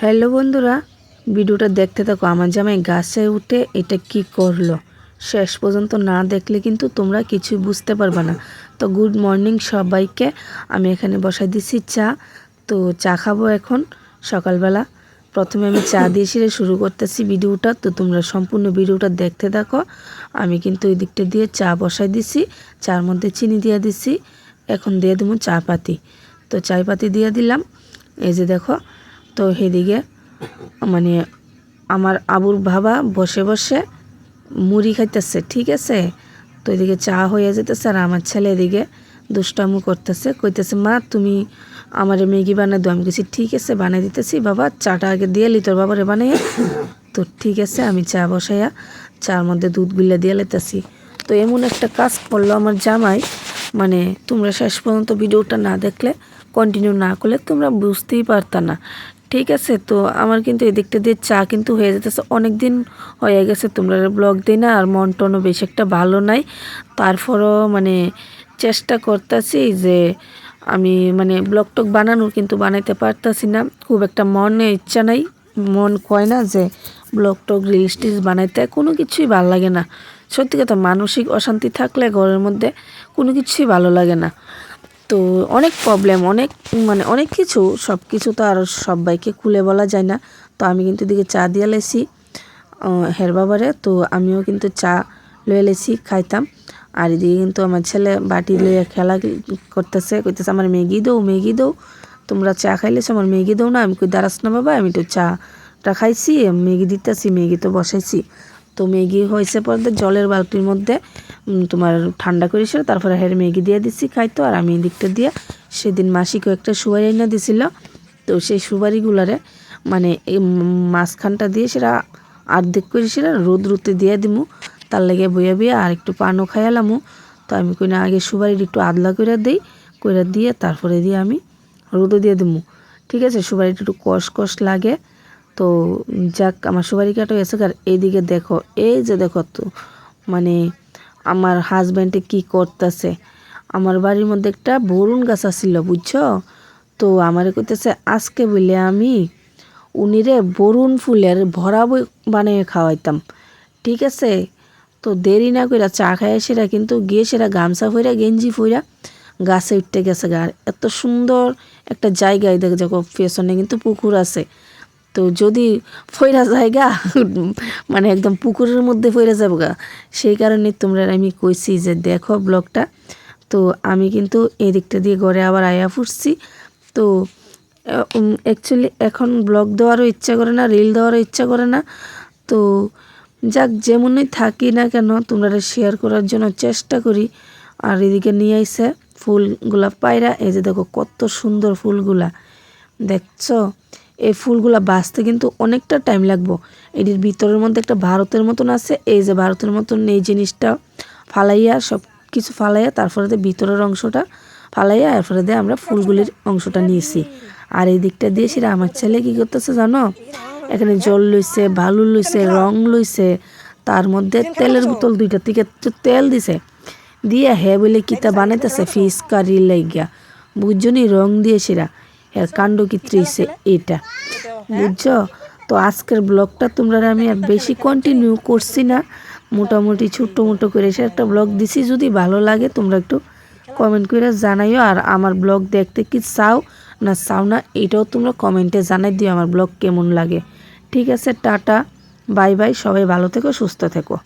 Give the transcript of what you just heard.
Hello বন্ধুরা, ভিডিওটা দেখতে থাকো। আমার জামাই গাছে উঠে এটা কি করল? শেষ পর্যন্ত না দেখলে কিন্তু তোমরা কিছুই বুঝতে পারবে না। তো গুড মর্নিং সবাইকে। আমি এখানে বসাই দিচ্ছি চা। তো চা খাব এখন সকালবেলা। প্রথমে আমি চা দিয়ে সেরে শুরু করতেছি ভিডিওটা। তো তোমরা সম্পূর্ণ ভিডিওটা দেখতে থাকো। আমি কিন্তু ওই দিকটা দিয়ে চা বসাই দিছি। চার মধ্যে চিনি দিয়ে দিছি। এখন দিয়ে দেবো চা পাতি তো চাই পাতি দিয়ে দিলাম। এই যে দেখো তো সেদিকে মানে আমার আবুর বাবা বসে বসে মুড়ি খাইতেছে, ঠিক আছে? তো এদিকে চা হয়ে যেতেছে আর আমার ছেলে এদিকে দুষ্টামু করতেছে, কইতেছে, মা, তুমি আমার ম্যাগি বানাই দাও। আমি কিছু ঠিক আছে, বানাই দিতেছি, বাবা, চাটা আগে দিয়ে লি, তোর বাবারে বানিয়ে তো ঠিক আছে, আমি চা বসাইয়া চার মধ্যে দুধগুলা দিয়ে লেতেছি। তো এমন একটা কাজ করল আমার জামাই মানে তোমরা শেষ পর্যন্ত ভিডিওটা না দেখলে কন্টিনিউ না করলে তোমরা বুঝতেই পারতা না। ঠিক আছে, তো আমার কিন্তু এদিকটা দিয়ে চা কিন্তু হয়ে যেতেছে। অনেক দিন হয়ে গেছে, তোমরা ব্লগ দিই না, আর মন টনও বেশ একটা ভালো নাই। তারপরও মানে চেষ্টা করতেছি যে আমি মানে ব্লগ টক বানানোর কিন্তু বানাইতে পারতাছি না। খুব একটা মনে ইচ্ছা নাই, মন কয় না যে ব্লগ টক রিলস টিলস বানাইতে, কোনো কিছুই ভালো লাগে না। সত্যি কথা, মানসিক অশান্তি থাকলে ঘরের মধ্যে কোনো কিছুই ভালো লাগে না। তো অনেক প্রবলেম অনেক মানে অনেক কিছু সব কিছু তো আর সবাইকে খুলে বলা যায় না। তো আমি কিন্তু এদিকে চা দিয়ে লেছি হের বাবারে, তো আমিও কিন্তু চা লয়ে লেছি, খাইতাম। আর এদিকে কিন্তু আমার ছেলে বাটি লইয়া খেলা করতেছে, কইতেছে, আমার ম্যাগি দৌ ম্যাগি দৌ তোমরা চা খাইলেছো, আমার ম্যাগি দৌ না। আমি কই, দাঁড়াস না বাবা, আমি তো চাটা খাইছি, ম্যাগি দিতেছি, ম্যাগি তো বসাইছি। তো ম্যাগি হয়েছে পরে জলের বালতির মধ্যে তোমার ঠান্ডা করে সেটা তারপরে হের ম্যাগি দিয়ে দিচ্ছি খাইতো, আর আমি দিকটা দিয়ে সেদিন মাসি কয়েকটা সুবারি এনে দিছিল। তো সেই সুপারিগুলারে মানে এই মাঝখানটা দিয়ে সেটা আর্ধেক করে সেটা রোদ রুতে দিয়ে দিমু। তার লেগে বইয়া বইয়া আর একটু পানও খাইয়ালামু। তো আমি কই না, আগে সুবারির একটু আদলা করে দিই করে দিয়ে তারপরে দিয়ে আমি রোদও দিয়ে দিমু। ঠিক আছে সুবারিটা একটু কষ কষ লাগে। তো যাক, আমার সুপারি কাটা এসে আর এইদিকে দেখো, এই যে দেখো তো মানে আমার হাজব্যান্ডে কি করতেছে? আমার বাড়ির মধ্যে একটা বরুণ গাছ আসছিল বুঝছ? তো আমারে কইতেছে, আজকে বলে আমি উনিরে বরুণ ফুলের ভরা বই বানিয়ে খাওয়াইতাম। ঠিক আছে? তো দেরি না কইরা চা খায় সেটা কিন্তু গিয়ে সেটা গামছা ফইরা, গেঞ্জি ফইরা গাছে উঠতে গেছে গা। এত সুন্দর একটা জায়গায় দেখে, দেখো, পেছনে কিন্তু পুকুর আছে। তো যদি ফইরা জায়গা মানে একদম পুকুরের মধ্যে ফইরা যাব গা, সেই কারণে তোমরা, আমি কইছি যে দেখো ব্লগটা। তো আমি কিন্তু এই দিকটা দিয়ে ঘরে আবার আয়া ফুটছি। তো অ্যাকচুয়ালি এখন ব্লগ দেওয়ারও ইচ্ছা করে না রিল দেওয়ারও ইচ্ছা করে না। তো যাক, যেমনই থাকি না কেন, তোমরা শেয়ার করার জন্য চেষ্টা করি। আর এদিকে নিয়ে আইসে ফুলগুলা পায়রা, এই যে দেখো কত সুন্দর ফুলগুলা, দেখছ? এই ফুলগুলা বাঁচতে কিন্তু অনেকটা টাইম লাগবো। এটির ভিতরের মধ্যে একটা ভারতের মতন আছে, এই যে ভারতের মতন এই জিনিসটা ফালাইয়া সব কিছু ফালাইয়া, তারপরে ভিতরের অংশটা ফালাইয়া, এরপরে দিয়ে আমরা ফুলগুলির অংশটা নিয়েছি। আর এই দিকটা দিয়ে সেটা আমার ছেলে কী করতেছে জানো? এখানে জল লইছে, বালু লইছে, রং লইছে, তার মধ্যে তেলের বোতল দুইটা থেকে তেল দিছে। দিয়ে হে বলে কিতা বানাইতেছে, ফিস কারি লাইগা। বুঝছনি রং দিয়ে সেরা। এর কাণ্ড কিত্রিছে এটা। বুঝছ? তো আজকের ব্লগটা তোমরা আমি আর বেশি কন্টিনিউ করছি না। মোটামুটি ছোট্ট মোটো করে এসে একটা ব্লগ দিছি। যদি ভালো লাগে, তোমরা একটু কমেন্ট করে জানাইও। আর আমার ব্লগ দেখতে কি চাও না চাও না, এটাও তোমরা কমেন্টে জানাই দিও আমার ব্লগ কেমন লাগে। ঠিক আছে, টাটা। Bye bye. সবাই ভালো থেকো, সুস্থ থেকো।